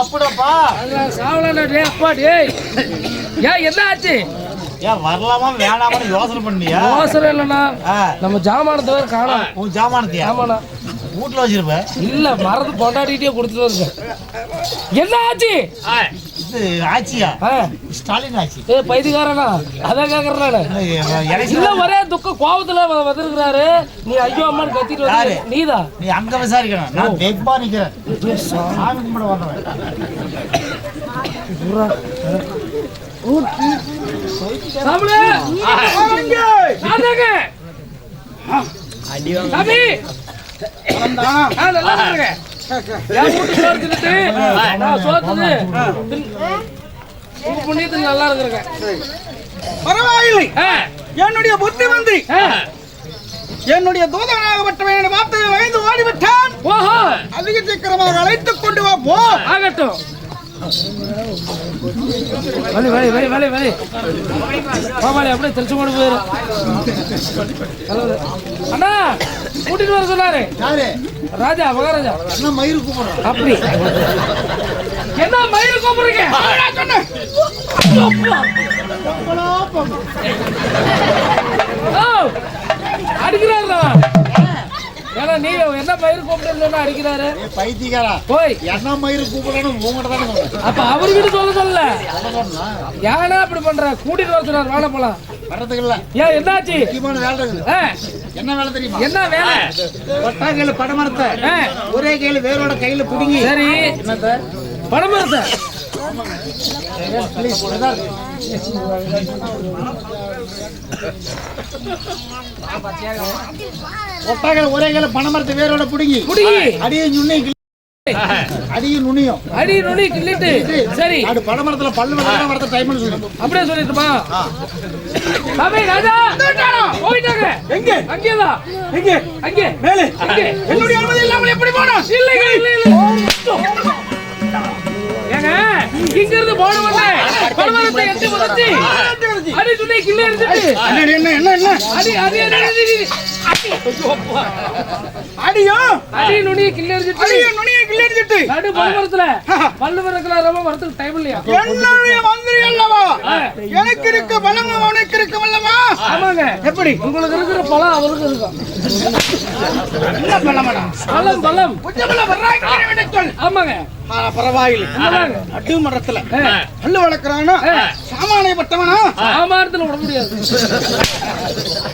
அது சாப்பிடப்பா சாவலா டே அப்பா டேய். ஏன் என்ன ஆச்சு? ஏன் வரலாமா வேணாமான்னு யோசனை பண்ணியா? அவசரம் இல்லைண்ணா. ஆ, நம்ம ஜாமான தவிர காணோம். உன் ஜாமானத்தியா? ஆமாண்ணா. வீட்டுல வச்சிருப்ப? இல்ல மறந்து பொண்டாட்டிட்டே கொடுத்துட்டு இருக்கேன் என்ன ஆச்சு? இது ஆச்சியா ஆ, ஸ்டாலின் ஆச்சி ஏய் பைத்தியக்காரனா? அதான் கேக்குறேன் இல்ல, ஒரே துக்க கோபத்துல வந்திருக்கிறாரு. நீ ஐயோ அம்மான்னு கத்திட்டு வந்து யாரு? நீதான் நீ அங்க விசாரிக்கணும். நான் தெப்பா நிக்கிறேன். சாமி கும்பிட சாப்பிடு நான்தாங்க. என் வீட்டு சோறு தின்னுட்டு, நான் சோறு தின்னு, தின்- உங்க புண்ணியத்துக்கு நல்லா இருக்கிறேங்க பரவாயில்லை. ஆ, என்னுடைய புத்தி மந்திரி ஆ. என்னுடைய தூதனாகப்பட்டவன் வார்த்தையை வகைந்து ஓடிவிட்டான். ஓஹோ. அதிக சீக்கிரமாக அழைத்துக் கொண்டு வா போ. ஆகட்டும். வலி வலி வலி வலி அப்படியே திருச்சி கொண்டு போயிரு. அண்ணா கூட்டிட்டு வர சொன்னாரு. யாரு? ராஜா மகாராஜா. என்ன மயிறு கூப்பிடுறோம் அப்படி. என்ன மயில் கூப்பிடுறீங்க? ஓ, அடிக்கிறாருடா. ஏன்னா நீ என்ன மயில் கூப்பிட்டு அடிக்கிறாரு. பைத்தியக்காரா. போய். என்ன மயிறு கூப்பிடணும் உங்ககிட்ட தானே சொல்றேன் அப்ப அவர்கிட்ட சொல்ல சொன்னா? ஏன்னா அப்படி பண்ற? கூட்டிட்டு வர சொன்னார் வாழ போலாம். வர்றதுக்கு இல்ல. ஏன் என்னாச்சு? முக்கியமான வேலை என்ன வேலை தெரியுமா? என்ன வேலை? ஒட்டா கையில படமரத்தை ஒரே கையில வேரோட கையில புடுங்கி. சரி. என்னத்த? கையில ஒரே கையில பணமரத்தை வேரோட புடுங்கி. நுண்ணியும் கிள்ளி- அடியும் நுண்ணியும் அடி நுனி கிள்ளிட்டு. சரி. அது பணமரத்துல பல்லு வளர வரத டைம்னு சொல்லி. அப்படியே சொல்லிட்டுமா சாமி ராஜா போயிட்டாங்க. எங்க? அங்கே மேலே. அங்கே என்னுடைய அனுமதி இல்லாமல் எப்படி போனோம்? இல்லைங்க இல்ல இல்ல ஏங்க இங்க இருந்து போன வந்தேன் பணமரத்தை எட்டு வந்துச்சு அடி துணை கிள்ளி இருந்துட்டு என்ன என்ன என்ன என்ன அடி அடி அடி அடி அடி அடி. அடியோ? அடி நுனி கிள்ளி இருந்துட்டு அடியோ நுனியை கிள்ளடிச்சிட்டு நடு பணமரத்துல பல்லு வரக்கலாம் ரொம்ப வரத்துக்கு டைம் இல்லையா? என்னுடைய மந்திரி அல்லவா? ஆ, எனக்கு இருக்க பலம் அவனுக்கு இருக்கும் அல்லவா? ஆமாங்க. எப்படி? உங்களுக்கு இருக்கிற பழம் அவருக்கு இருக்கும். என்ன பண்ண மாட்டான் பழம் பழம் புத்தகம்ல வர்றாங்க ஆமாங்க. பரவாயில்லை. அட்டு மரத்துல. பல்லு வளர்க்கறானா? சாமானியப்பட்டவனா சாமானியத்துல விட முடியாது.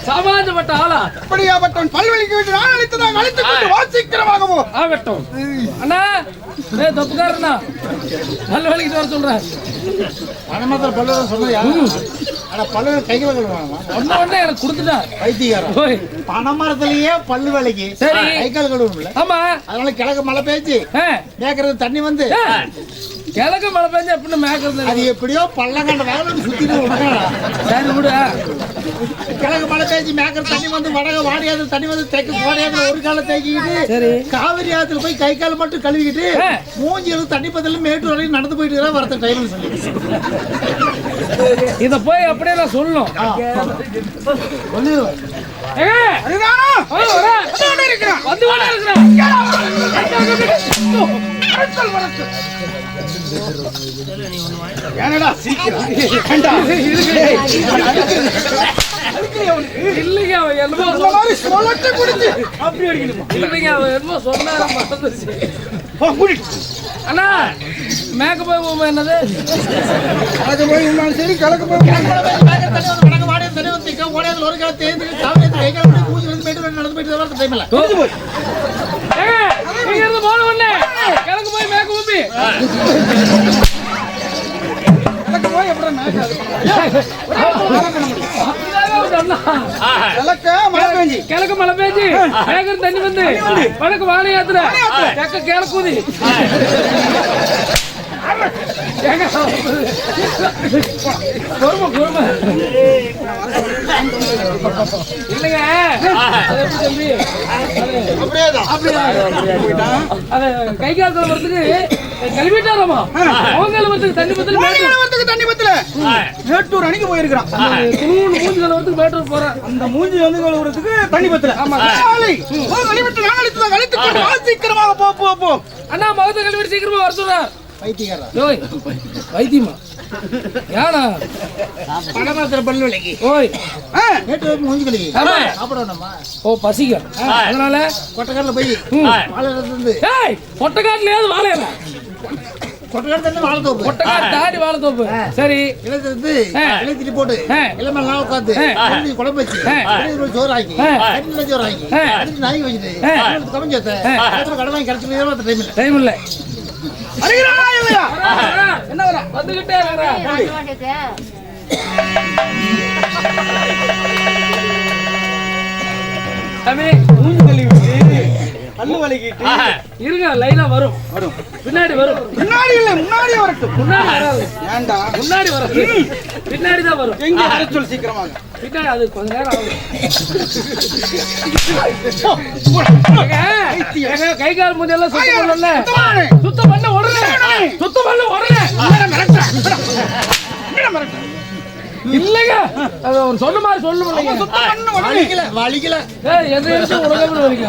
சாமானியப்பட்ட ஆளா? அப்படியாப்பட்டவன் பல்வெளிக்கு விட்டு நான் அழைத்ததாக அழைத்துக் கொண்டு வாசிக்கிறவாகவோ? ஆகட்டும். அண்ணா ஏ தப்புக்காரண்ணா. நல்ல வேலைக்கு வர சொல்றேன். பணமத்தில் பல்லு சொன்னது யாரு? ஆனா பல்லு கழுவாங்க ஒண்ணு ஒண்ணு எனக்கு கொடுத்துட்டா. வைத்தியக்காரன் ஓய். பனைமரத்திலேயே பல்லு வேலைக்கு சரி. கை கால் கழுவும்ல. ஆமா. அதனால கிழக்கு மழை பெய்ஞ்சு ஆ, கேக்குறது தண்ணி வந்து கிழக்கு மழை பெஞ்சா எப்படின்னு மேய்க்கிறது? அது எப்படியோ பள்ளங்கண்ட வேலை சுத்திட்டு. சரி விடு. கிழக்கு மழை பெய்ஞ்சு மேய்க்கிற தண்ணி வந்து வடக வாடியாத்துல தண்ணி வந்து தெற்கு கோடையாத்துல ஒரு காலை தேக்கிக்கிட்டு சரி. காவிரி ஆத்துல போய் கை கால் மட்டும் கழுவிக்கிட்டு ஆ. மூஞ்சி எழுது தண்ணி பதில் மேட்டூர் வரைக்கும் நடந்து போயிட்டு வரத்த டைம்னு சொல்லி. இத போய் அப்படியே நான் சொல்லணும்? ஏண்டா? ஏய், இல்லைங்க அவன் என்னமோ சொல்லட்டு குடிச்சு. அப்படி அடிக்கணுமா? இல்லைங்க அவன் என்னமோ சொன்னாரு குடி. அண்ணா மேக்கப் போய் என்னது? கிழக்கு போய் சரி கிழக்கு போய் நடந்து போய். மேக்கப் ஊப்பி கிழக்கு போய் எப்படி மேய்க்க மழை பெஞ்சி. கிழக்கு மழை பெஞ்சு. மேகர் தண்ணி வந்து. வடக்கு வாழையாத்துல தெக்க கிழக்குதி இல்லைங்க. அப்படியேதான் அது கை கால் கழுவுறதுக்கு கழுவிட்டாராமா கழுவுறதுக்கு தண்ணி பத்தல மேட்டூர். தண்ணி பத்தல. மேட்டூர் அணிக்கு போயிருக்கிறான். துணூண்டு மூஞ்சி கழுவுறதுக்கு மேட்டூர் போறேன். அந்த மூஞ்சி வந்து கழுவுறதுக்கு தண்ணி பத்தல. ஆமா. கழிவிட்டு நான் அழித்து கழித்து கொண்டு வா, சீக்கிரமாக போ போ போ. அண்ணா முகத்தை கழுவிட்டு சீக்கிரமா வர சொல்றேன். வைத்தியமா ஏனா பணமரத்துல பல்லு வேலைக்கு. ஓய். ஆ, மேட்டூர் மூஞ்சி கழுவி ஆமா. சாப்பிட வேண்டாமா? ஓ பசிக்கும். அதனால கொட்டக்காரில் போய் ம். வாழை இருந்து ஏய் பொட்டக்காட்டுலயாவது வாழையில தாடி வாழை தோப்பு? சரி. இழுத்து ஆ. இழுத்திட்டு போட்டு ஆ. இளம நல்லா உட்காந்து குழம்பு வச்சு சோறு ஆக்கி சோறு ஆக்கி நாய் வச்சுட்டு ஆ. கமஞ்சு வச்ச கடை வாங்கி கிடச்சி டைம் இல்லை. டைம் இல்ல. என்ன வர? வந்துகிட்டே இருக்கிற தம்பி மூஞ்சி கழுவிட்டு பல்லு வலிக்கிட்டு இருங்க லைனா வரும். வரும். பின்னாடி வரும். முன்னாடி இல்ல முன்னாடி வரட்டும். முன்னாடி வராது. ஏண்டா? முன்னாடி வராது பின்னாடி தான் வரும். எங்க வர சொல் சீக்கிரமாக பின்னாடி அது கொஞ்ச நேரம் ஆகும். கை கால் மூஞ்செல்லாம் சுத்தம் பண்ணல. சுத்தம் பண்ண உடனே. சுத்தம் பண்ண உடனே. இல்லைங்க. அவர் சொன்ன மாதிரி சொல்லணும் இல்லைங்க. வலிக்கல வலிக்கல. ஏய் எந்த இடத்துல உலகம் வலிங்க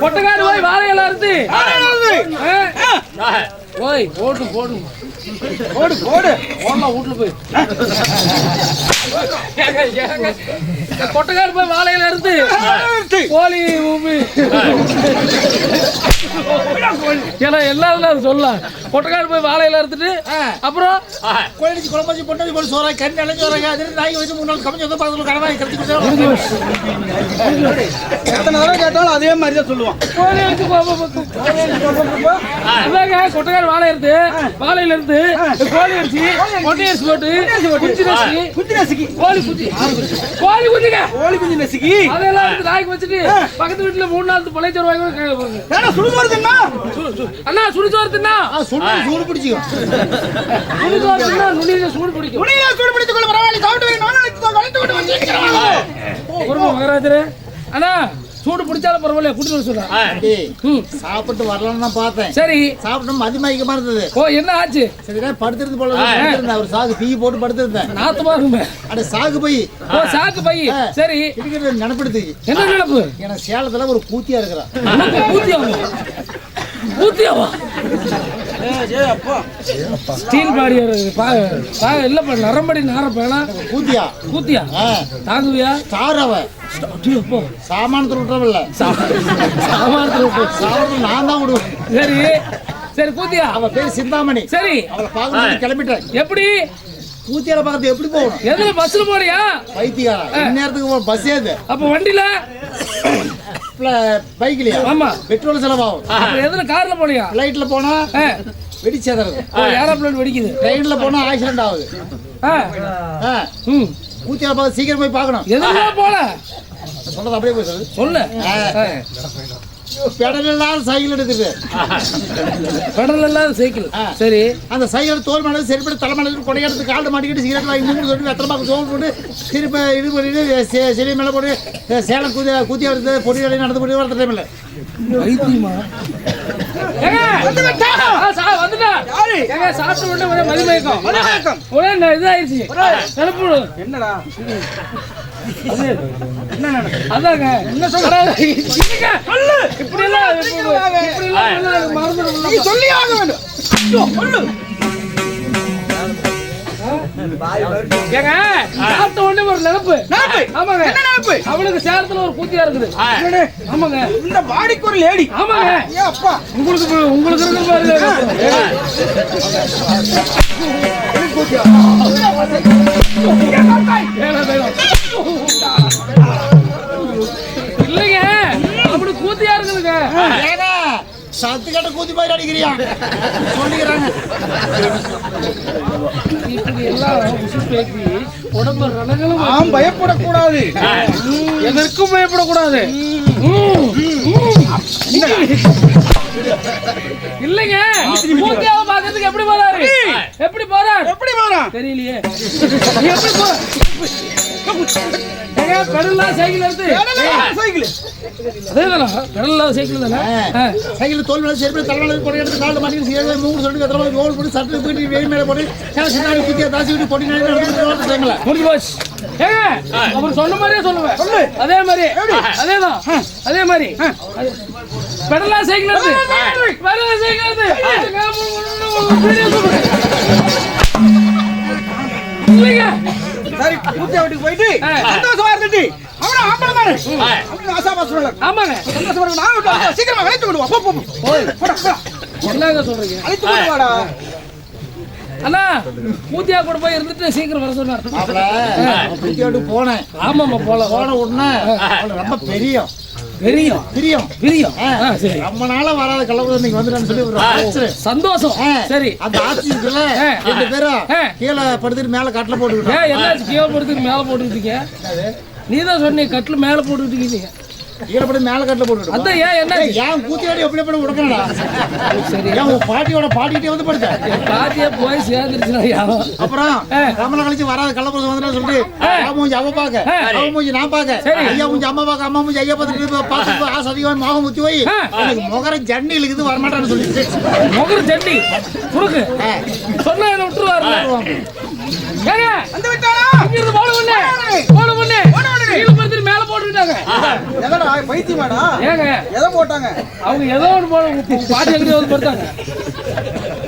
பொட்டக்காடு போய் வாழையெல்லாம் இருந்து ஓய் ஓட்டு போடு. போடு போடு. ஓடலாம் வீட்டுல போய். பொட்டக்காடு போய் வாழையில இருந்து கோழி ஏன்னா எல்லாரும் அது சொல்லலாம். பொட்டக்காடு போய் வாழையில இருந்துட்டு அப்புறம் கோழிச்சு குழம்பு பொண்ணு போட்டு சோறாக்கி கண்ணி அலைஞ்சு சோறாக்கி அது நாய் வச்சு மூணு நாள் கமஞ்சு வந்து பக்கத்தில் கடை வாங்கி கிடச்சி கொடுத்தா எத்தனை தடவை கேட்டாலும் அதே மாதிரி தான் சொல்லுவான். கோழி வச்சு கொட்டக்காடு வாழை இருந்து வாழையில இருந்து கோழி அரிசி கொட்டை அரிசி போட்டு குச்சி நசுக்கி குஞ்சு நசுக்கி கோழி குச்சி கோழி குச்சிங்க கோழி குஞ்சு நசுக்கி. அதெல்லாம் எடுத்து நாய்க்கு வச்சுட்டு பக்கத்து வீட்டுல மூணு நாள் வாங்கி கூட கீழே போடுங்க. ஏன்னா சுடுசோறு தின்னா? அண்ணா சுடுச்சோறு தின்னா? சுடு சூடு பிடிச்சிக்கும் சுடுச்சோறு தின்னா நுனியில சூடு பிடிக்கும். துணியில சூடு பிடித்துக் கொள்ள பரவாயில்லை. சாப்பிட்டு வை, நான் அழைத்து விட்டு வந்து பொறுமை மகராஜரே. அண்ணா சூடு பிடிச்சாலும் பரவாயில்ல கூட்டிட்டு வர சொல்றேன் சாப்பிட்டு வரலாம்னு தான் பார்த்தேன். சரி. சாப்பிட்டு மதிமயக்கமா இருந்தது. ஓ என்ன ஆச்சு? சரிடா படுத்திருந்து போல ஒரு சாகு பீ போட்டு படுத்திருந்தேன். நாத்தமா இருக்குமே. அட சாகு போய் ஓ சாக்கு பை. சரி. இருக்கிற நினைப்படுத்து என்ன நினைப்பு? எனக்கு சேலத்துல ஒரு கூத்தியா இருக்கிறான். உனக்கு பூத்தியாவா? பூத்தியாவா? ஸ்டீல் பாடி வருது பா பா இல்லப்பா நரம்படி நாரப்பேனா கூத்தியா கூத்தியா தாங்குவியா? சார் அவ அப்போ சாமானத்தில் விட்டுறவில்ல. சாமானத்தில் விட்டு. சாமானத்தில் நான் தான் விடுவேன். சரி. சரி கூத்தியா அவ பேர் சிந்தாமணி. சரி. அவளை பார்க்கணும் கிளம்பிட்டேன். எப்படி? கூத்தியால பார்க்கறது எப்படி போகணும்? எதுல பஸ்ல போறியா? பைத்தியாரா இந்நேரத்துக்கு பஸ் ஏது? அப்ப வண்டியில? பைக்லயா ஆமா. பெட்ரோல் செலவாகும். எதுல கார்ல போனியா? ஃப்ளைட்ல போனா வெடிச்சேதறது. ஏரோப்ளேன் வெடிக்குது. ட்ரெயின்ல போனா ஆக்சிடென்ட் ஆகுது. கூத்தியால பார்த்து சீக்கிரம் போய் பார்க்கணும். எதுல போல? சொல்றது அப்படியே போய் சொல்லு. சொல்லு. பெடல் இல்லாத சைக்கிள் எடுக்குது பெடல் இல்லாத சைக்கிள். சரி. அந்த சைக்கிள் தோல் மேலே செருப்படி தலை மேலே கொடையாடுத்து காலில் மாட்டிக்கிட்டு சிகரெட் வாங்கி மூணு சொல்லி வெத்தலை பாக்கு தோல் போட்டு திருப்பி இது பண்ணிட்டு செடி மேலே போட்டு சேலம் கூதி கூத்தி எடுத்து பொடி வேலையை நடந்து போட்டு வரத்த டைமில் வைத்தியமா ஏங்க ஆ, சா- வந்துட்டா. ஏங்க சாப்பிட்ட உடனே மதிமயக்கம். இதாயிருச்சு. என்னடா? அதாங்க என்ன சொல்றாங்க இப்படி எல்லாம் இப்படி எல்லாம் சொல்லி ஆக வேண்டும் சொல்லு ஏங்க சாப்பிட்ட உடனே ஒரு நினப்பு நினைப்பு. ஆமாங்க என்ன அவளுக்கு சேரத்துல ஒரு கூத்தியா இருக்குது ஆமாங்க இந்த பாடிக்கு ஒரு லேடி ஆமாங்க அப்பா உங்களுக்கு உங்களுக்கு இருக்கு பாருங்க சத்து கட்ட கூத்தி மாதிரி அடிக்கிறியா? சொல்லிக்கிறாங்க. நாம் பயப்படக்கூடாது. எதற்கும் பயப்படக்கூடாது. இல்லைங்க. கூத்தியாவை பார்க்கறதுக்கு எப்படி போறாரு? எப்படி போறாரு? எப்படி வரான் தெரியலையே. எப்படி போ சைக்கிள் தோல் மேலே செருப்படி தலை மேலே கொடை எடுத்து காலில் மாட்டிக்கிட்டு சிகரெட் மூணு சொல்லி வெத்தலை பாக்கு தோல் போட்டு சட்டு போயிட்டு வெயில் மேலே போட்டு சின்னாடி கூத்தியா தாசி விட்டு பொடி நாடி நடந்து வரத்த டைமில் முடிஞ்சு போச்சு ஏங்க அவர் சொன்ன மாதிரியே சொல்லுவேன் சொல்லு அதே மாதிரி அதேதான் அதே மாதிரி பெடலா சைக்கிள் எடுத்து பெடலா சைக்கிள். இல்லைங்க சரி பூத்தியா வீட்டுக்கு போயிட்டு. சந்தோஷமா இருந்துட்டு அவன ஆம்பளை தானே அப்படின்னு ஆசாபா சொல்லல ஆமாங்க. சந்தோஷமா இருக்கு நான் சீக்கிரமா அழைத்து விடுவா போ போ. போடா போடா. என்னங்க சொல்றீங்க? அழைத்து விடு வாடா. அண்ணா பூத்தியா கூட போய் இருந்துட்டு சீக்கிரம் வர சொன்னார். கூத்தியாட்டு போனேன். ஆமாம்மா போல போன உடனே ரொம்ப பெரியம். பெரியும். பிரியம். பிரியம். ஆ, சரி. ரொம்ப நாளா வராத கலவு இன்னைக்கு வந்துட்டான்னு சொல்லி ஒரு ஆச்சரிய. சந்தோஷம். சரி. அந்த ஆட்சி இருக்குல்ல. ரெண்டு பேரும். கீழே படுத்துட்டு மேல கட்டில போட்டுக்கிட்டோம் ஏன் என்னாச்சு? கீழே போட்டுக்கு மேல போட்டுக்கிட்டீங்க நீ தான் சொன்னீங்க கட்டில் மேல போட்டுக்கிட்டீங்க படுத்து மேல கட்டில போட்டுக்கிட்டோம் அதான் ஏன் என்னாச்சு ஏன் கூத்தியாடி எப்படி எப்படி உடக்கணும்டா சரி. ஏன் உன் பாட்டியோட பாட்டிக்கிட்டே வந்து படுத்த? பாத்தியா போய் சேர்ந்துருச்சுனா அப்புறம். ரமண கழிச்சு வராத கள்ளப்பூசம் வந்துட்டா சொல்லிட்டு அவன் மூஞ்சி அவ பாக்க. அவன் மூஞ்சி நான் பாக்க. ஐயா மூஞ்சி அம்மா பாக்க அம்மா மூஞ்சி ஐயா பார்த்துட்டு பார்த்து ஆசை அதிகமாக மோகம் முத்தி போய். எனக்கு முகர ஜன்னி இழுக்குது வரமாட்டான்னு சொல்லிட்டு. முகரு சட்னி குறுக்கு. சொன்னா என்ன விட்டுருவாரு வந்து விட்டானா இங்கிருந்து போன உடனே போன உடனே போட்டுக்கிட்டாங்க. எதடா பைத்தியமாடா? ஏங்க? எதை போட்டாங்க? அவங்க ஏதோ ஒன்று பாட்டி எங்கே வந்து படுத்தாங்க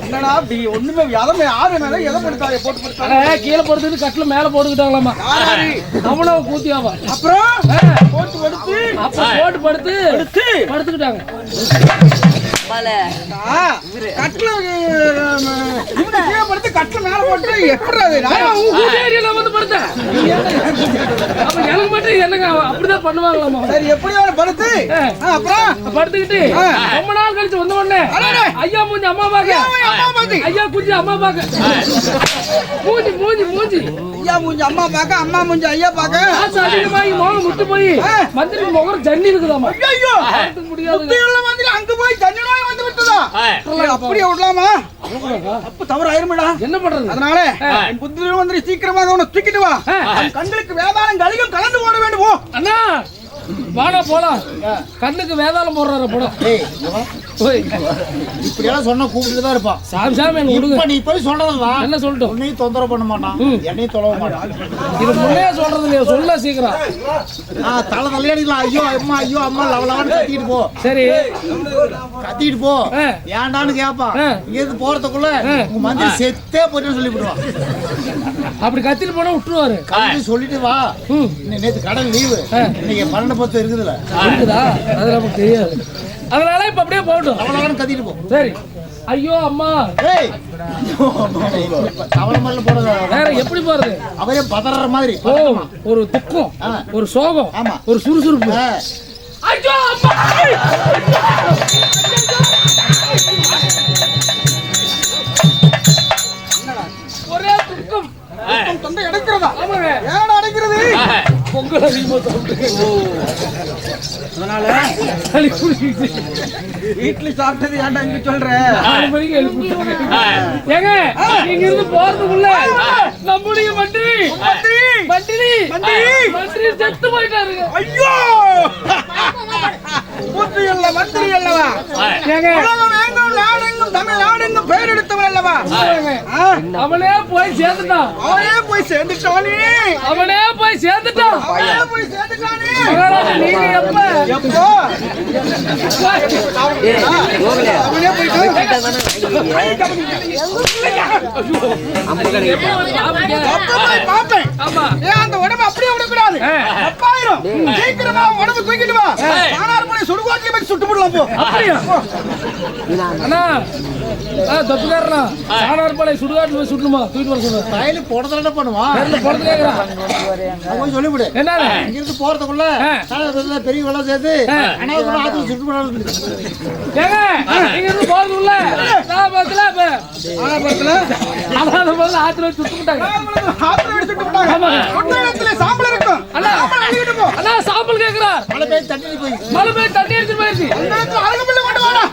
என்னடா அப்படி ஒண்ணுமே எதை யாரு மேல எதை போட்டுட்டாங்க போட்டு போட்டாங்க ஆனா, கீழே படுத்துட்டு கட்டில் மேல போட்டுக்கிட்டாங்களாமா. அவனும் கூத்தியாவா அப்புறம். போட்டு எடுத்து அப்ப போட்டு படுத்து? படுத்துக்கிட்டாங்க. ஆ, கட்டில கீழே படுத்து கட்டில மேல போட்டு எப்படி நான் வந்து படுத்தேன்? அப்ப எனக்கு மட்டும் என்னங்க? அப்படிதான் பண்ணுவாங்களாமா? சரி எப்படியோ அவனை படுத்து. அப்புறம்? படுத்துக்கிட்டு. ரொம்ப நாள் கழிச்சு வந்த உடனே. ஐயா மூஞ்சி அம்மா பாக்க. ஐயா, அம்மா பாத்து. ஐயா குஞ்சு அம்மா பாக்க. மூஞ்சி மூஞ்சி மூஞ்சி. ஐயா மூஞ்சி அம்மா பார்க்க அம்மா மூஞ்சி ஐயா பார்க்க காசு அதிகமாகி மோகம் முட்டு போய். மந்திரி முகம் ஜன்னி இருக்குதாமா? ஐயோ முடியாது புத்தியுள்ள மந்திரி அங்க போய் தண்ணி நோய் வந்து விட்டதா இல்ல, அப்படியே விடலாமா? அப்ப தவறு ஆயிருமேடா என்ன பண்றது? அதனால புத்தியுள்ள மந்திரி சீக்கிரமாக அவனை தூக்கிட்டு வா. கண்களுக்கு வேதாளம் கலியும் கலந்து ஓட வேண்டும்? போ அண்ணா! வாடா போலாம் கண்ணுக்கு வேதாளம் போடுறாரு படம் இப்படியெல்லாம் சொன்னா கூப்பிட்டு தான் இருப்பான். சாமி சாமி இப்ப நீ போய் சொல்றதுதான் என்ன சொல்லட்டும்? உன்னையும் தொந்தரவு பண்ண மாட்டான். என்னையும் தொலைவ மாட்டான். இது முன்னே சொல்றது இல்லையா சொல்ல சீக்கிரம். ஆ தலை தலையடிக்கலாம் ஐயோ அம்மா ஐயோ அம்மா லவ லவன்னு கத்திட்டு போ. சரி. கத்திட்டு போ. ஆ. ஏன்டான்னு கேட்பான். இங்க இருந்து போறதுக்குள்ள. உங்க மந்திரி செத்தே போயிட்டு சொல்லி விடுவான் அப்படி கத்திட்டு போனா விட்டுருவாரு. சொல்லிட்டு வா. நேத்து கடன் லீவு. இன்னைக்கு பன்னெண்டு பத்து இருக்குதுல்ல? இருக்குதா? அது நமக்கு தெரியாது. அதனால இப்ப அப்படியே போகட்டும். லவன்னு கத்திட்டு போ. சரி. ஐயோ அம்மா. ஏய். தவளை மாதிரி போடுற வேற எப்படி போறது? அவரே பதற மாதிரி. ஒரு துக்கம். ஒரு சோகம் ஆமா. ஒரு சுறுசுறுப்பு. ஐயோ அம்மா. ஒரே துக்கம். தொண்டை அடைக்கிறதா? ஏன் அடைக்கிறது? பொங்கல் அதிகமா சாப்பிட்டு சளி. வீட்டுல சாப்பிட்டது ஏன்டா இங்க சொல்ற ஆறு மணிக்கு எழுப்பி. ஏங்க நீங்க இருந்து போறதுக்குள்ள நம்முடைய மந்திரி மந்திரி! மந்திரி மந்திரி! செத்து போயிட்டாருங்க ஐயோ மந்திரி அல்லவா ஏங்க உலகம் எங்கும் நாடெங்கும் தமிழ் நாடெங்கும் பெயர் எடுத்தவன் அல்லவா? அவனே போய் சேர்ந்துட்டான். அவனே போய் சேர்ந்துட்டானே. அவனே போய் சேர்ந்துட்டான். அவனே போய் சேர்ந்துட்டானே. மகாராஜா நீங்க எப்ப எப்போ? அந்த உடம்பு அப்படியே விடக்கூடாது சீக்கிரமா உடம்பு தூக்கிட்டு வா ஆனார் மணி சுடுகாட்டிலே போய் சுட்டு போடலாம் போ அப்படியா அண்ணா ஆ. தப்புக்காரண்ணா சாணார்பாளை சுடுகாட்டுல போய் சுடணுமா தூக்கிட்டு வர சொல்லுங்க கையில போடுறதுல கேக்குறான் அவன் போய் சொல்லிவிடு என்ன இங்க இருந்து போறதுக்குள்ள பெரிய வெள்ளம் சேர்த்து ஆத்துல ஆத்துல சுட்டு விட்டாங்க. ஆத்துல எடுத்துட்டு போட்டாங்க ஆமாங்க. ஒட்டகத்துல சாம்பல் இருக்கும் அண்ணா. சாம்பல் அள்ளிக்கிட்டு போ. அண்ணா சாம்பல் கேக்குறார் மழை பெய்து தண்ணி போய். மழை போய் தண்ணி எடுத்துட்டு போயிருச்சு. கொண்டு வாடா.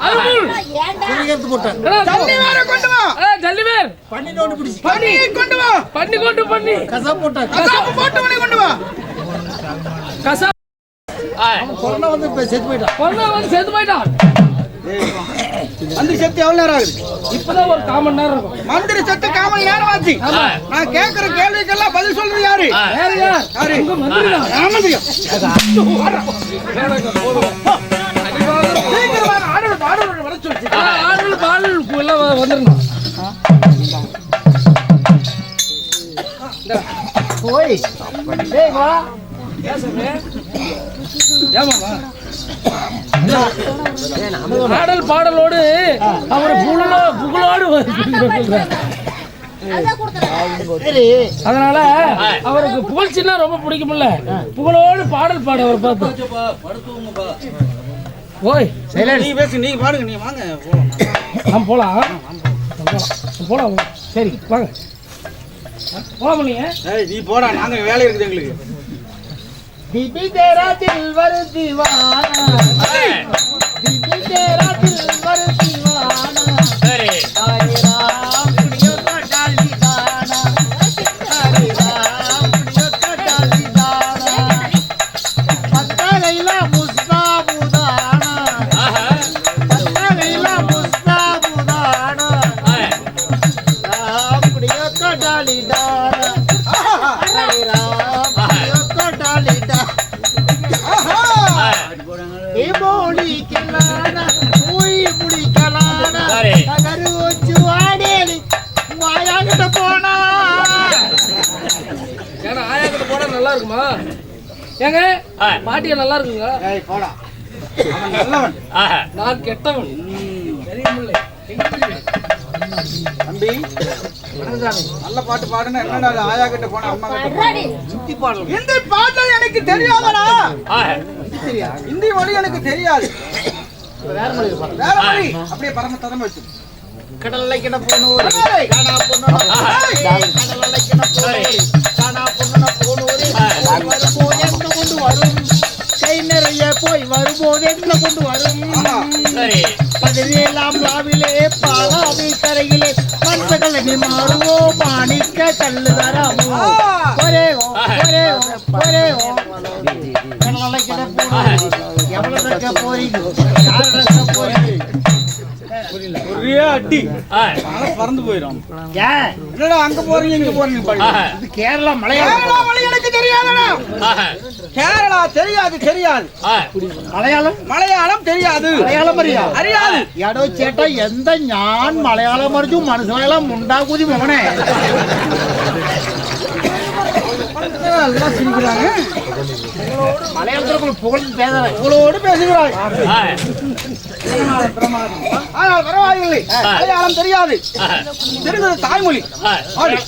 எடுத்து போட்டேன். தண்ணி வேற கொண்டு வா. அண்ணா, ஜல்லிவேர் பண்ணி நோண்டு பிடிச்சி. பண்ணி. கொண்டு வா. பண்ணி கொண்டு பண்ணி. கசா போட்டேன். கசாப்பு போட்டவனை கொண்டு வா. கசா அவன் கொரோனா வந்து இப்ப செத்து போயிட்டான் பொண்ணு வந்து செத்து போயிட்டான் மந்திரி சத்து எவ்வளவு நேரம் ஆகுது? இப்பதான் ஒரு காமன் நேரம் இருக்கும். மந்திரி சத்து காமல் நேரம் ஆச்சு. நான் கேக்குற கேள்விக்கெல்லாம் பதில் சொல்றது யாரு? வேற யார்? யாரு? வ- வந்துடணும். போய். டேய் வா. ஏமாமா பாடல் பாடலோடு அவர் புகழோ புகழோடு அதனால அவருக்கு புகழ்ச்சின்னா ரொம்ப பிடிக்கும்ல. புகழோடு பாடல் பாட அவர் பார்த்து. ஓய். நீ பேசு நீ பாடுங்க நீ வாங்க நாம் போலாம். போலாம். சரி வாங்க. போலாம் நீ போடா நாங்க வேலை இருக்குது எங்களுக்கு. दीदी तेरा दिलवर दीवाना दीदी तेरा ஏங்க. பாட்டியா நல்லா இருக்குங்க ஏய் போடா. நல்லவன். நான் கெட்டவன். தம்பி நல்ல பாட்டு பாடுனா என்னடா அது ஆயா கிட்ட போன அம்மா கிட்ட சுத்தி பாடல் இந்த பாடல் எனக்கு தெரியாதடா. இந்தி மொழி எனக்கு தெரியாது. வேற பாடல் வேற மொழி. அப்படியே பரம தரமா வச்சு. கடல்ல கிட போனோரு. காணா பொண்ணு கடல்ல கிட போனோரு காணா பொண்ணு போனோரு என்ன கொண்டு வரும். கை நிறைய போய் வரும்போது என்ன கொண்டு வரும்? சரி. பதினேழாம் ராவிலே பாலாவி கரையிலே நீ மாறுவோ மாணிக்க கல்லு தராமோ? ஒரே ஒரே ஒரே அடக்க போறீங்க? போறீங்க? போயிடும் என்னடா அங்க போறீங்க இங்க போறீங்க இது கேரளா மலையாளம். மலையாளத்துக்கு தெரியாதடா. கேரளா தெரியாது தெரியாது. மலையாளம்? மலையாளம் தெரியாது. மலையாளம் அறியா அறியாது. எந்த ஞான் மலையாளம் அறிஞ்சும் மனுஷனெல்லாம் முண்டாக்குதி மோனே நல்லா சிரிக்கிறாங்க. மலையாளத்தில் புகழ்ந்து பேசுறாங்க உங்களோடு பேசுகிறாங்க மலையாளம் தெரியாது. தெரிந்தது தாய்மொழி.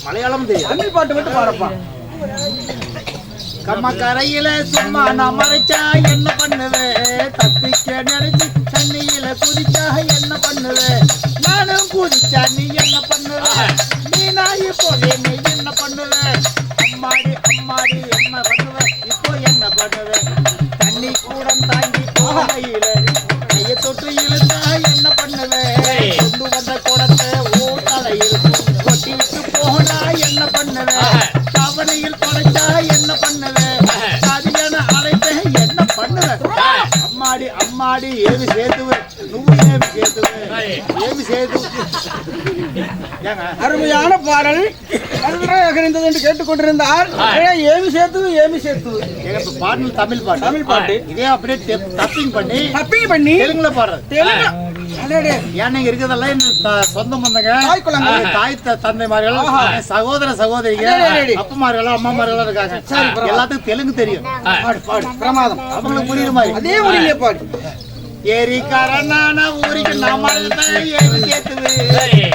மலையாளம் தெரியும் தமிழ் பாட்டு மட்டும் பாடப்பா கம்ம கரையில சும்மா நான் மறைச்சா என்ன பண்ணுவேன் தப்பிக்க நினைச்சு தண்ணியில குதிச்சா என்ன பண்ணுவேன் நானும் குதிச்சா நீ என்ன பண்ணுவேன் நீ நாய் போலே நீ என்ன பண்ணுவேன் அம்மாடி அம்மாடி என்ன பண்ணுவேன் இப்போ என்ன பண்ணுவேன் தண்ணி கூட தாண்டி போகையில தொட்டு இழுத்தா என்ன பண்ணுவேன் கொண்டு வந்த குடத்தை ஓ தலையில் கொட்டி விட்டு போனா என்ன பண்ணுவேன் கவனையில் தொலைச்சா என்ன பண்ணுவேன் சாதியான அழைத்த என்ன பண்ணுவேன் அம்மாடி அம்மாடி ஏவி சேர்த்துவேன் நூறு ஏவி சேர்த்துவேன் ஏவி சேர்த்து. அருமையான பாடல். இருந்தது என்று கேட்டுக்கொண்டிருந்தார் ஏமி சேர்த்து ஏமி சேர்த்து பாடல் தமிழ் பாட்டு. தமிழ் பாட்டு. இதே அப்படியே டப்பிங் பண்ணி தப்பிங் பண்ணி தெலுங்குல பாடுறது. தெலுங்கு. ஏன்னா இருக்கிறதெல்லாம் சொந்த பந்தங்க. தாய் தந்தைமார்கள் சகோதர சகோதரிங்க. அப்பமார்கள் அம்மாமார்கள் இருக்காங்க. எல்லாத்துக்கும் தெலுங்கு தெரியும். பாடு பாடு. பிரமாதம். அவங்களுக்கு புரியுற மாதிரி. அதே மொழியிலே பாடு. ஏரிக்காரனான ஊருக்கு.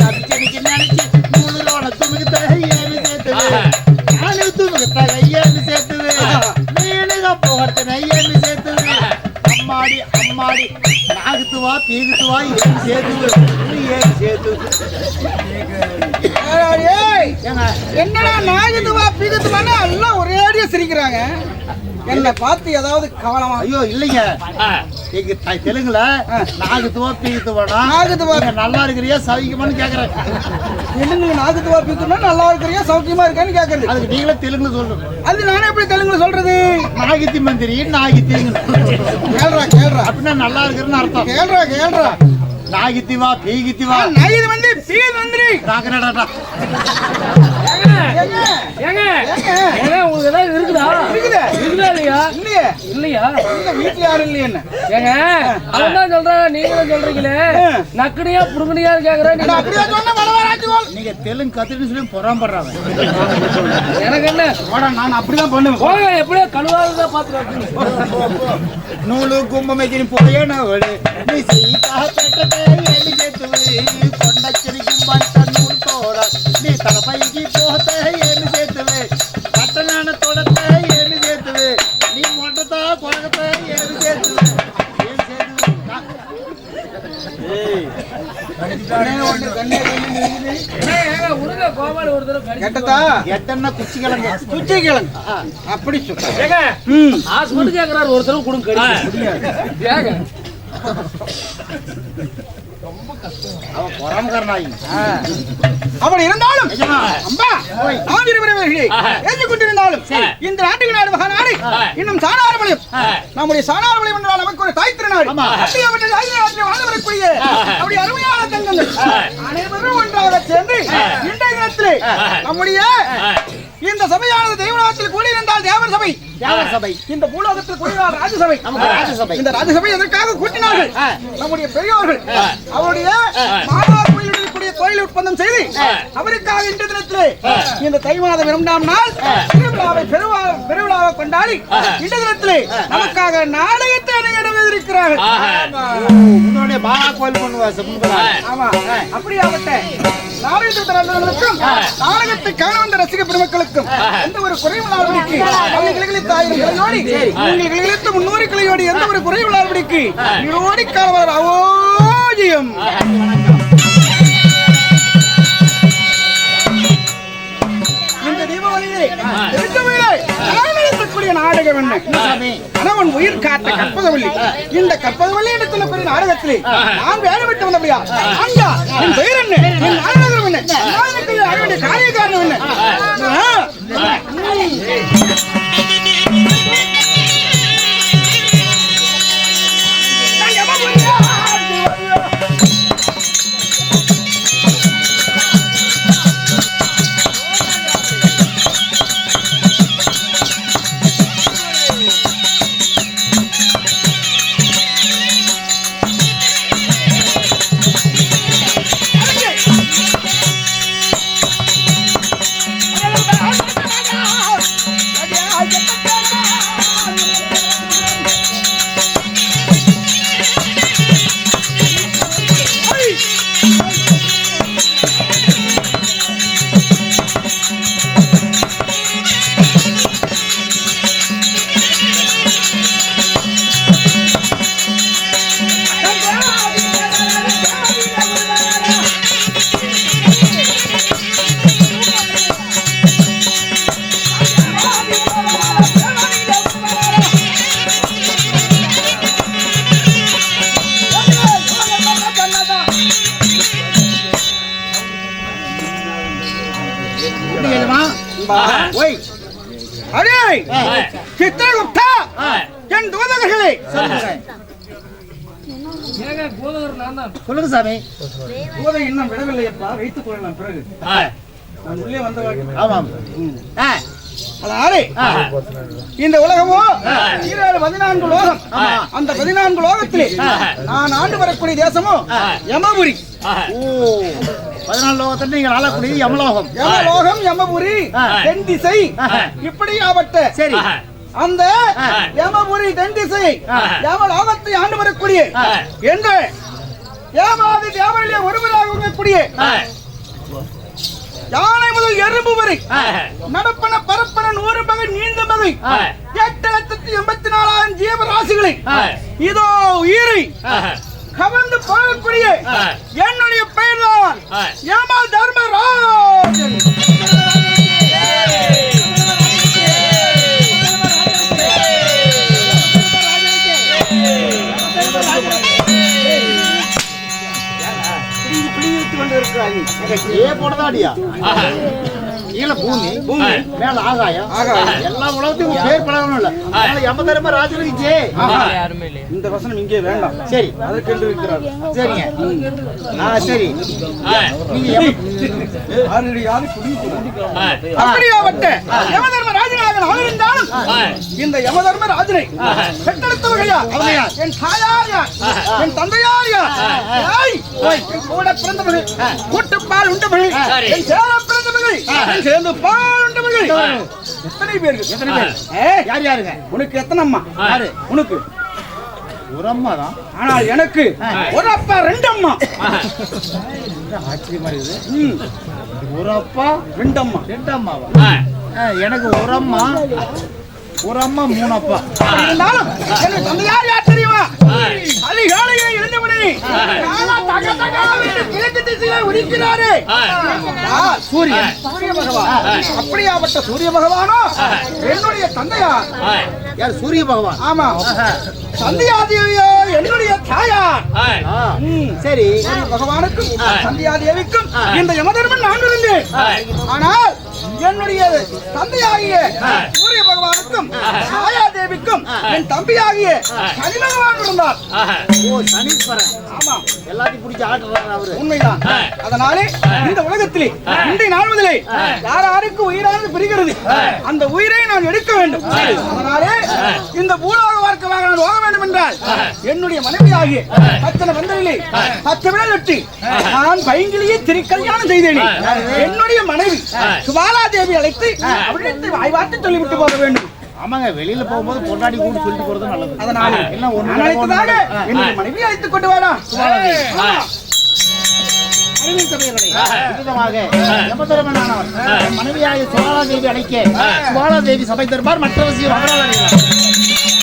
தப்பிச்சடிக்கு நினைச்சு? நானு துணுக்குத்த ஏவி சேர்த்துது மீனுக போகிறதுன ஏவி சேர்த்துது அம்மாடி அம்மாடி நாகுத்துவா பீகுத்துவா ஏவி சேர்த்துது ஏவி என்னடா நாகத்துவா பிகத்துவான்னு எல்லாம் ஒரேடியா சிரிக்கிறாங்க என்னை பார்த்து ஏதாவது கவனமா ஐயோ இல்லைங்க. எங்க தெலுங்குல நாகுத்துவா பீகுத்துவானா நாகுத்துவா. நல்லா இருக்கிறியா சவிக்குமான்னு கேக்குறேன். தெலுங்குல நாகத்துவா பிகத்துனா நல்லா இருக்கிறியா சௌக்கியமா இருக்கான்னு கேக்குறது. அதுக்கு நீங்களே தெலுங்குல சொல்லுங்க. அது நானே எப்படி தெலுங்குல சொல்றது? நாகித்தி மந்திரி நாகித்திங்க கேள்றா கேள்றா. அப்படின்னா நல்லா இருக்குன்னு அர்த்தம். கேள்றா கேள்றா. நாகித்திவா பீகித்திவா நைது வந்து பீல் வந்துரு நாகனடா ஏங்க ஏங்க. உங்களுக்கு ஏதாவது இருக்குதா? இல்லையா? இல்லையா. இல்லையா? இந்த வீட்டுல ஏங்க அவன் தான் சொல்றான் நீங்களும் சொல்றீங்களே. நக்கடியா புடுங்கடியா கேக்குறேன் நீங்க. தெலுங்கு கத்துட்டு சொல்லி பொறாமப்படுறாங்க எனக்கு என்ன? ஓடா நான் அப்படிதான் பண்ணுவேன். போங்க எப்படியோ கழுவாத பாத்துக்கிறேன் நூலு கும்பமைக்கினி போயே நான் நீ சீதா பெற்ற கொண்டச்சிரி கும்பன் மோகத்தை ஏமி சேர்த்துவே. பட்டனான தொடத்தை ஏமி சேர்த்துவே. நீ மொட்டத்தா குழகத்தை ஏமி சேர்த்துவே. அப்படி சொல்றாரு ஒருத்தரும் கொடுங்க ரொம்ப கஷ்டம். அவன் பொறாமக்காரனாயி. அப்படி இருந்தாலும்? அம்பா ஆந்திரவர்களே ஏற்றுக் கொண்டிருந்தாலும் இந்த நாட்டுக்கு நாடு மகா நாடு இன்னும் சாணாரமலையும் நம்முடைய சாணாரமலையும் என்றால் நமக்கு ஒரு தாய் திருநாடு. ஆமா. அப்படியாப்பட்ட தாய் திருநாட்டில் வாழ்ந்து வரக்கூடிய அப்படி அருமையான தங்கங்கள். அனைவரும் ஒன்றாக சேர்ந்து இன்றைய தினத்திலே நம்முடைய இந்த சபையானது தெய்வநாதத்தில் கூடியிருந்தால் தேவர் சபை தேவர் சபை இந்த பூலோகத்தில் கூடினார் ராஜசபை. நமக்கு ராஜசபை. இந்த ராஜசபை எதற்காக கூட்டினார்கள்? நம்முடைய பெரியோர்கள். அவருடைய மாணவர் கோயிலை ஒப்பந்தம் செய்து அவருக்காக இன்று தினத்திலே இந்த தை மாதம் இரண்டாம் நாள் திருவிழாவை பெருவா பெருவிழாவை கொண்டாடி இன்று தினத்திலே நமக்காக நாடகத்தை நடவடிக்கிறார்கள் முன்னாடியே பாலா கோயில் பண்ணுவா முன்பதா ஆமா. அப்படியாவட்ட நாடகத்தை திறந்தவர்களுக்கும் நாடகத்தை காண வந்த ரசிக பெருமக்களுக்கும் எந்த ஒரு குறைவில்லாதபடிக்கு பள்ளி கிளைகளில் ஆயிரம் கிளையோடி உங்கள் கிளைகளில் முன்னூறு கிளையோடி எந்த ஒரு குறைவில்லாதபடிக்கு நீரோடி காலவர் அவோஜியம் இந்த நடத்தக்கூடிய நாடகம் என்ன? கணவன் உயிர் காத்த கற்பதவல்லி இந்த கற்பதவல்லி இடத்துல பெரிய நாடகத்திலே? நான் வேலை விட்டு வந்தபடியா? என் பெயர் என்ன? என் நாடகம் என்ன? நாடகத்தில் காரிய காரணம் என்ன? சாமி. தூதை இன்னும் விடவில்லையப்பா வைத்துக் கொள்ளலாம். பிறகு. நான் உள்ளே வந்த ஆமாம். இந்த உலகமோ? ஈரேழு பதினான்கு லோகம். அந்த பதினான்கு லோகத்திலே நான் ஆண்டு வரக்கூடிய தேசமோ? யமபுரி. ஓ. பதினாலு லோகத்தில் நீங்கள் ஆளக்கூடிய யமலோகம். யமலோகம் யமபுரி. தென் திசை. இப்படி ஆவட்ட சரி. அந்த. யமபுரி தென் திசை. யமலோகத்தை ஆண்டு வரக்கூடிய. என்று ஏமாதி தேவரிலே ஒருவராக இருக்கக்கூடிய யானை முதல் எறும்பு வரை. நடப்பன பரப்பன நூறு பகை நீண்ட பகை. எட்டு லட்சத்தி எண்பத்தி நாலாயிரம் ஜீவராசிகளை. இதோ உயிரை கவர்ந்து போகக்கூடிய. என்னுடைய பெயர் தான் ஆ. ஏமால் தர்மராஜன். இருக்கிறாங்க ஏ போனதாடியா? கீழே பூமி பூமி. மேல ஆகாயம். ஆகாயம். எல்லா உலகத்தையும் பேர் பழகணும் இல்ல. அதனால யம தர்ம ராஜனுக்கு ஜே இந்த வசனம் இங்கே வேண்டாம். சரி. அதற்கென்று இருக்கிறார் சரிங்க. ஆ சரி. நீங்க யாரு நான் இருந்தாலும் இந்த யமதர்ம ராஜனை பெற்றெடுத்தவர்கள் யார்? என் தாயார் யார்? என் தந்தையார் யார்? என் கூட பிறந்தவர்கள் கூட்டுப்பால் உண்டவர்கள் என் சேர பிறந்தவர்கள் என் சேர்ந்து பால் உண்டவர்கள். எத்தனை பேர்கள்? எத்தனை பேர்? யார் யாருங்க? உனக்கு எத்தனை அம்மா? யாரு? உனக்கு. ஒரு அம்மா தான் ஆனால் எனக்கு ஒரு அப்பா ரெண்டு அம்மா. ஆச்சரியமா இருக்குது ஒரு அப்பா ரெண்டு அம்மா. ரெண்டு அம்மாவா? எனக்கு ஒரு அம்மா. ஒரு அம்மா மூணு அப்பா. இருந்தாலும் எனக்கு தந்தையார் யார் தெரியுமா? அதிகாலையே எழுந்தபடி நானா தக தகாவென்று கிழக்கு திசையிலே உதிக்கிறாரே. சூரியன். சூரிய பகவான். அப்படியாப்பட்ட சூரிய பகவானோ? என்னுடைய தந்தையார். யார் சூரிய பகவான்? ஆமா. ஆஹா. சந்தியாதேவியோ என்னுடைய தாயார். ம். சரி. சூரிய பகவானுக்கும் சந்தியாதேவிக்கும் இந்த யமதர்மன் நான் இருந்தேன். ஆனால் என்னுடைய தந்தையாகிய சூரிய பகவானுக்கும் சாயாதேவிக்கும் என் தம்பியாகிய சனி பகவான் இருந்தார். ஓ சனீஸ்வரன். ஆமா. எல்லாத்தையும் பிடிச்சி ஆட்டுறாரு அவரு. உண்மைதான். அதனாலே இந்த உலகத்திலே இன்றைய நாள் முதலே யார் யாருக்கு உயிரானது பிரிகிறது? அந்த உயிரை நான் எடுக்க வேண்டும். அதனாலே இந்த பூலோக வாழ்க்கையாக நான் போக வேண்டும் என்றால் என்னுடைய மனைவியாகிய பத்தனை வந்ததிலே பத்து விடல் வெட்டி நான் பைங்கிலேயே திருக்கல்யாணம் செய்தேனே. என்னுடைய மனைவி சுபாலா தேவி அழைத்து அவளிடத்தை வாய்வார்த்து சொல்லிவிட்டு போக வேண்டும். ஆமாங்க வெளியில போகும்போது பொண்டாடி கூட சொல்லிட்டு போறது நல்லது. அதனால எல்லாம் ஒண்ணு மனைவி அழைத்துக் கொண்டு வாடா. ஆமா. அறிவியல் சபையினுடைய. விருதமாக யமதர்மனானவர் என் மனைவியாகிய சுவாலா தேவி அழைக்க தேவி சபை தருமார் மற்ற அறியலாம்